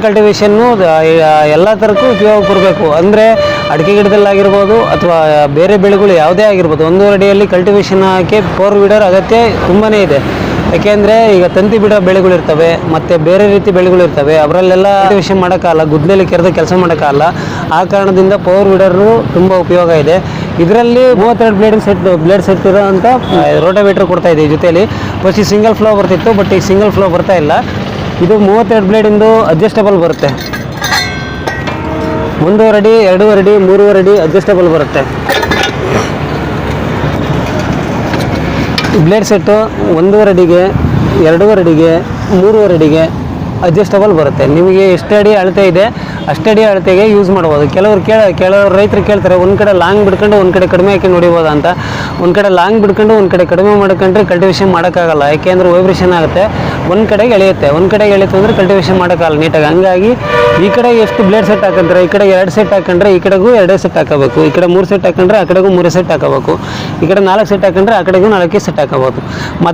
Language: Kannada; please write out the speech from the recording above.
ಕಲ್ಟಿವೇಶನ್ನು ಎಲ್ಲ ಥರಕ್ಕೂ ಉಪಯೋಗ ಕೊಡಬೇಕು ಅಂದರೆ ಅಡಿಕೆ ಗಿಡದಲ್ಲಾಗಿರ್ಬೋದು ಅಥವಾ ಬೇರೆ ಬೆಳೆಗಳು ಯಾವುದೇ ಆಗಿರ್ಬೋದು ಒಂದೂವರೆ ಅಡಿಯಲ್ಲಿ ಕಲ್ಟಿವೇಶನ್ ಹಾಕಿ ಫೋರ್ ವೀಡರ್ ಅಗತ್ಯ ತುಂಬಾ ಇದೆ. ಯಾಕೆಂದರೆ ಈಗ ತಂತಿ ಬಿಡೋ ಬೆಳೆಗಳಿರ್ತವೆ ಮತ್ತು ಬೇರೆ ರೀತಿ ಬೆಳೆಗಳಿರ್ತವೆ ಅವರಲ್ಲೆಲ್ಲ ಕಲ್ಟಿವೇಶನ್ ಮಾಡೋಕ್ಕಾಗಲ್ಲ ಗುದ್ದಲಲ್ಲಿ ಕೆರೆದು ಕೆಲಸ ಮಾಡೋಕ್ಕಾಗಲ್ಲ. ಆ ಕಾರಣದಿಂದ ಪವರ್ ವೀಡರು ತುಂಬ ಉಪಯೋಗ ಇದೆ. ಇದರಲ್ಲಿ ಮೂವತ್ತೆರಡು ಬ್ಲೇಡ್ ಸೆಟ್ ಬ್ಲೇಡ್ ಸೆಟ್ ಇರೋ ಅಂತ ರೋಟೋವೇಟ್ರ್ ಕೊಡ್ತಾ ಇದೆ ಜೊತೆಯಲ್ಲಿ ಫಸ್ಟ್ ಸಿಂಗಲ್ ಫ್ಲೋ ಬರ್ತಿತ್ತು ಬಟ್ ಈಗ ಸಿಂಗಲ್ ಫ್ಲೋ ಬರ್ತಾ ಇಲ್ಲ. ಇದು ಮೂವತ್ತೆರಡು ಬ್ಲೇಡಿಂದು ಅಡ್ಜಸ್ಟಬಲ್ ಬರುತ್ತೆ. ಒಂದೂವರೆ ಅಡಿ ಎರಡೂವರೆ ಅಡಿ ಮೂರುವರೆ ಅಡಿ ಅಡ್ಜಸ್ಟಬಲ್ ಬರುತ್ತೆ. ಬ್ಲೇಡ್ ಸೆಟ್ಟು ಒಂದೂವರೆ ಅಡಿಗೆ, ಎರಡೂವರೆ ಅಡಿಗೆ, ಮೂರುವರೆ ಅಡಿಗೆ ಅಡ್ಜಸ್ಟಬಲ್ ಬರುತ್ತೆ. ನಿಮಗೆ ಎಷ್ಟು ಅಡಿ ಅಳತೆ ಇದೆ ಅಷ್ಟಡಿ ಅಳತೆಗೆ ಯೂಸ್ ಮಾಡ್ಬೋದು. ಕೆಲವರು ಕೇಳ, ಕೆಲವರು ರೈತರು ಕೇಳ್ತಾರೆ, ಒಂದು ಕಡೆ ಲಾಂಗ್ ಬಿಡ್ಕೊಂಡು ಒಂದು ಕಡೆ ಕಡಿಮೆ ಹಾಕಿ ನೋಡಿಬೋದು ಅಂತ. ಒಂದು ಕಡೆ ಲಾಂಗ್ ಬಿಡ್ಕೊಂಡು ಒಂದು ಕಡೆ ಕಡಿಮೆ ಮಾಡ್ಕೊಂಡ್ರೆ ಕಲ್ಟಿವೇಷನ್ ಮಾಡೋಕ್ಕಾಗಲ್ಲ. ಯಾಕೆಂದ್ರೆ ವೈಬ್ರೇಷನ್ ಆಗುತ್ತೆ. ಒಂದು ಕಡೆಗೆ ಎಳೆಯುತ್ತೆ. ಒಂದು ಕಡೆಗೆ ಎಳೆಯುತ್ತೆ ಅಂದರೆ ಕಲ್ಟಿವೇಷನ್ ಮಾಡೋಕ್ಕಾಗಲ್ಲ ನೀಟಾಗಿ. ಹಂಗಾಗಿ ಈ ಕಡೆ ಎಷ್ಟು ಬ್ಲೇಡ್ ಸೆಟ್ ಹಾಕಂದ್ರೆ, ಈ ಕಡೆ ಎರಡು ಸೆಟ್ ಹಾಕೊಂಡ್ರೆ ಈ ಕಡೆಗೂ ಎರಡೇ ಸೆಟ್ ಹಾಕಬೇಕು. ಈ ಕಡೆ ಮೂರು ಸೆಟ್ ಹಾಕೊಂಡ್ರೆ ಆ ಕಡೆಗೂ ಮೂರೇ ಸೆಟ್ ಹಾಕಬೇಕು. ಈ ಕಡೆ ನಾಲ್ಕು ಸೆಟ್ ಹಾಕೊಂಡ್ರೆ ಆ ಕಡೆಗೂ ನಾಲ್ಕೇ ಸೆಟ್ ಹಾಕೋಬೋದು ಮತ್ತು